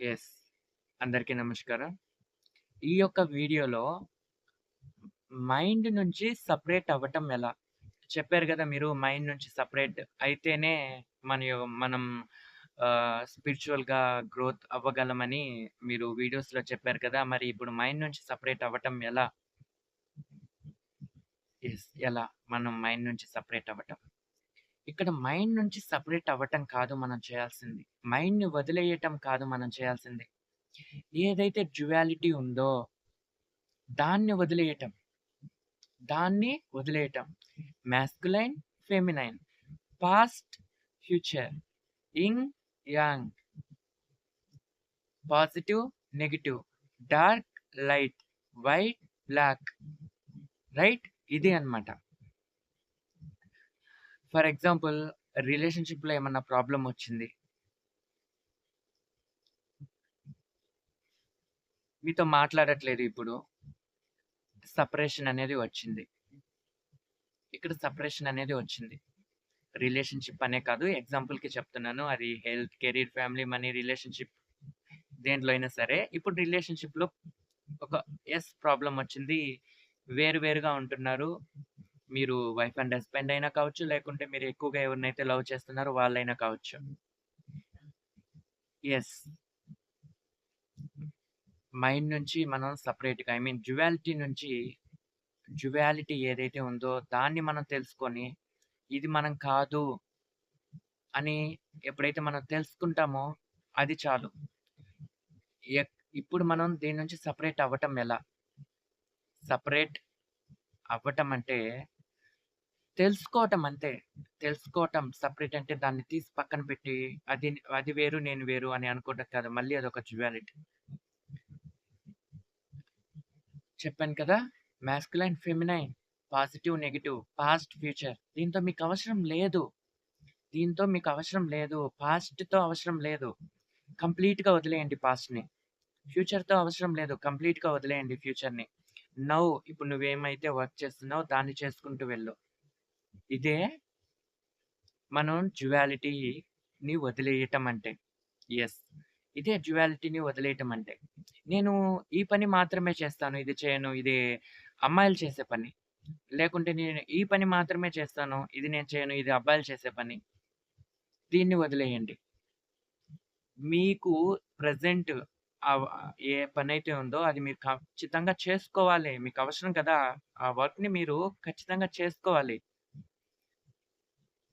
Yes అందరికీ నమస్కారం. ఈ యొక్క వీడియోలో మైండ్ నుంచి సపరేట్ అవ్వటం ఎలా? చెప్పారు కదా మీరు మైండ్ నుంచి సపరేట్ అయితేనే మన మనం స్పిరిచువల్గా గ్రోత్ అవ్వగలమని మీరు వీడియోస్‌లో చెప్పారు కదా! మరి ఇప్పుడు మైండ్ నుంచి సపరేట్ అవ్వటం ఎలా? ఎస్ ఎలా? మనం మైండ్ నుంచి సపరేట్ అవ్వటం. ఇక్కడ మైండ్ నుంచి సపరేట్ అవ్వటం కాదు మనం చేయాల్సింది. మైండ్‌ని వదిలేయటం కాదు మనం చేయాల్సింది. ఏదైతే జ్యువాలిటీ ఉందో దాన్ని వదిలేయటం. దాన్ని వదిలేయటం. Masculine, feminine, past, future, yin yang. Positive, negative dark, light, white, black. Right? ఇదే అన్నమాట. ఫర్ ఎగ్జాంపుల్ రిలేషన్‌షిప్‌లో ఏమన్నా ప్రాబ్లమ్ వచ్చింది. మీతో మాట్లాడట్లేదు ఇప్పుడు. సపరేషన్ అనేది వచ్చింది. ఇక్కడ సపరేషన్ అనేది వచ్చింది. రిలేషన్‌షిప్ అనే కాదు ఎగ్జాంపుల్‌కి చెప్తున్నాను. అది health, career, family, money relationship దేంట్లో అయినా సరే. ఇప్పుడు రిలేషన్‌షిప్‌లో ఒక ఎస్ ప్రాబ్లం వచ్చింది. వేరు వేరుగా ఉంటున్నారు. మీరు వైఫ్ అండ్ హస్బెండ్ అయినా కావచ్చు, లేకుంటే మీరు ఎక్కువగా ఎవరినైతే లవ్ చేస్తున్నారో వాళ్ళైనా కావచ్చు. ఎస్ మైండ్ నుంచి మనం సెపరేట్‌గా ఐ మీన్ జువాలిటీ నుంచి జ్యువాలిటీ ఏదైతే ఉందో దాన్ని మనం తెలుసుకొని, ఇది మనం కాదు అని ఎప్పుడైతే మనం తెలుసుకుంటామో అది చాలు. ఎక్ ఇప్పుడు మనం దీని నుంచి సపరేట్ అవ్వటం ఎలా? సపరేట్ అవ్వటం అంటే తెలుసుకోవటం అంతే. తెలుసుకోవటం సపరేట్ అంటే దాన్ని తీసి పక్కన పెట్టి అది అది వేరు, నేను వేరు అని అనుకోవటం కాదు. మళ్ళీ అదొక డ్యుయాలిటీ. చెప్పాను కదా! Masculine, feminine, positive, negative past, future. దీంతో మీకు అవసరం లేదు. దీంతో మీకు అవసరం లేదు. పాస్ట్‌తో అవసరం లేదు. కంప్లీట్‌గా వదిలేయండి పాస్ట్‌ని. ఫ్యూచర్‌తో అవసరం లేదు. కంప్లీట్‌గా వదిలేయండి ఫ్యూచర్‌ని. నౌ ఇప్పుడు నువ్వేమైతే వర్క్ చేస్తున్నావో దాన్ని చేసుకుంటూ వెళ్ళు. ఇదే మనం డ్యుయాలిటీని వదిలేయటం అంటే. ఎస్ ఇదే డ్యుయాలిటీని వదిలేయటం అంటే. నేను ఈ పని మాత్రమే చేస్తాను. ఇది చేయను. ఇది అమ్మాయిలు చేసే పని. లేకుంటే నేను ఈ పని మాత్రమే చేస్తాను. ఇది నేను చేయను. ఇది అబ్బాయిలు చేసే పని. దీన్ని వదిలేయండి. మీకు ప్రజెంట్ ఏ పని అయితే ఉందో అది మీరు ఖచ్చితంగా చేసుకోవాలి. మీకు అవసరం కదా! ఆ వర్క్‌ని మీరు ఖచ్చితంగా చేసుకోవాలి.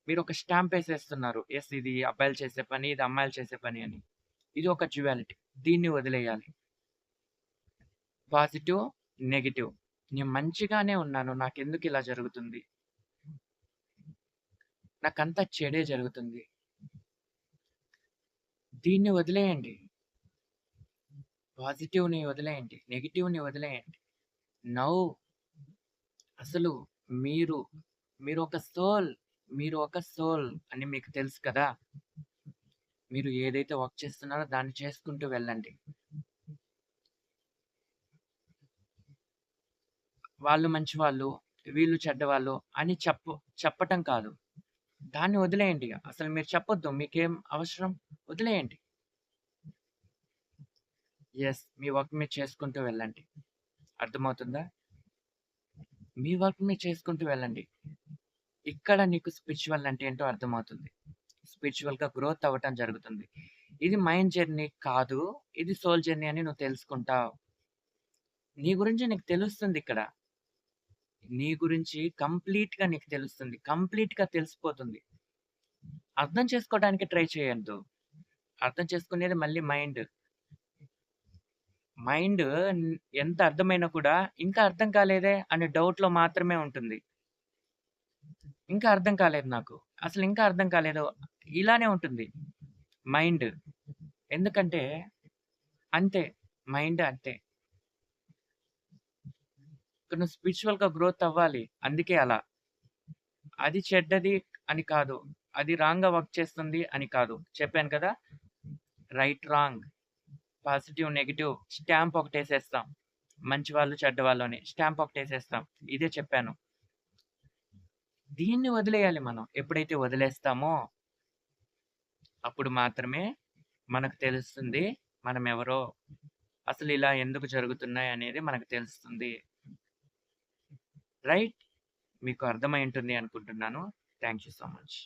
మీరు ఒక స్టాంప్ వేసేస్తున్నారు ఎస్ ఇది అబ్బాయిలు చేసే పని, ఇది అమ్మాయిలు చేసే పని అని. ఇది ఒక డ్యుయాలిటీ. దీన్ని వదిలేయాలి. పాజిటివ్, నెగిటివ్ నేను మంచిగానే ఉన్నాను. నాకెందుకు ఇలా జరుగుతుంది? నాకంతా చెడే జరుగుతుంది. దీన్ని వదిలేయండి. పాజిటివ్‌ని వదిలేయండి. నెగిటివ్ని వదిలేయండి. నౌ అసలు మీరు, మీరు ఒక సోల్. మీరు ఒక సోల్ అని మీకు తెలుసు కదా! మీరు ఏదైతే వర్క్ చేస్తున్నారో దాన్ని చేసుకుంటూ వెళ్ళండి. వాళ్ళు మంచివాళ్ళు, వీళ్ళు చెడ్డవాళ్ళు అని చెప్పు చెప్పటం కాదు. దాన్ని వదిలేయండి. అసలు మీరు చెప్పొద్దు. మీకేం అవసరం? వదిలేయండి. ఎస్ మీ వర్క్ మీరు చేసుకుంటూ వెళ్ళండి. అర్థమవుతుందా? మీ వర్క్ మీరు చేసుకుంటూ వెళ్ళండి. ఇక్కడ నీకు స్పిరిచువల్ అంటే ఏంటో అర్థమవుతుంది. స్పిరిచువల్గా గ్రోత్ అవ్వటం జరుగుతుంది. ఇది మైండ్ జర్నీ కాదు. ఇది సోల్ జర్నీ అని నువ్వు తెలుసుకుంటావు. నీ గురించి నీకు తెలుస్తుంది ఇక్కడ. నీ గురించి కంప్లీట్‌గా నీకు తెలుస్తుంది. కంప్లీట్‌గా తెలిసిపోతుంది. అర్థం చేసుకోవడానికి ట్రై చేయొద్దు. అర్థం చేసుకునేది మళ్ళీ మైండ్. మైండ్ ఎంత అర్థమైనా కూడా ఇంకా అర్థం కాలేదే అనే డౌట్‌లో మాత్రమే ఉంటుంది. ఇంకా అర్థం కాలేదు నాకు. అసలు ఇంకా అర్థం కాలేదు. ఇలానే ఉంటుంది మైండ్. ఎందుకంటే అంతే. మైండ్ అంతే. కొన్ని నువ్వు గ్రోత్ అవ్వాలి. అందుకే అలా. అది చెడ్డది అని కాదు. అది రాంగ్‌గా వర్క్ చేస్తుంది అని కాదు. చెప్పాను కదా! Right, wrong, positive, negative stamp ఒకటేసేస్తాం. మంచి వాళ్ళు చెడ్డ వాళ్ళు అని. స్టాంప్ ఒకటేసేస్తాం. ఇదే చెప్పాను. దీన్ని వదిలేయాలి మనం. ఎప్పుడైతే వదిలేస్తామో అప్పుడు మాత్రమే మనకు తెలుస్తుంది మనం ఎవరో అసలు ఇలా ఎందుకు జరుగుతున్నాయి అనేది మనకు తెలుస్తుంది. రైట్? మీకు అర్థమై ఉంటుంది అనుకుంటున్నాను. Thank you so much.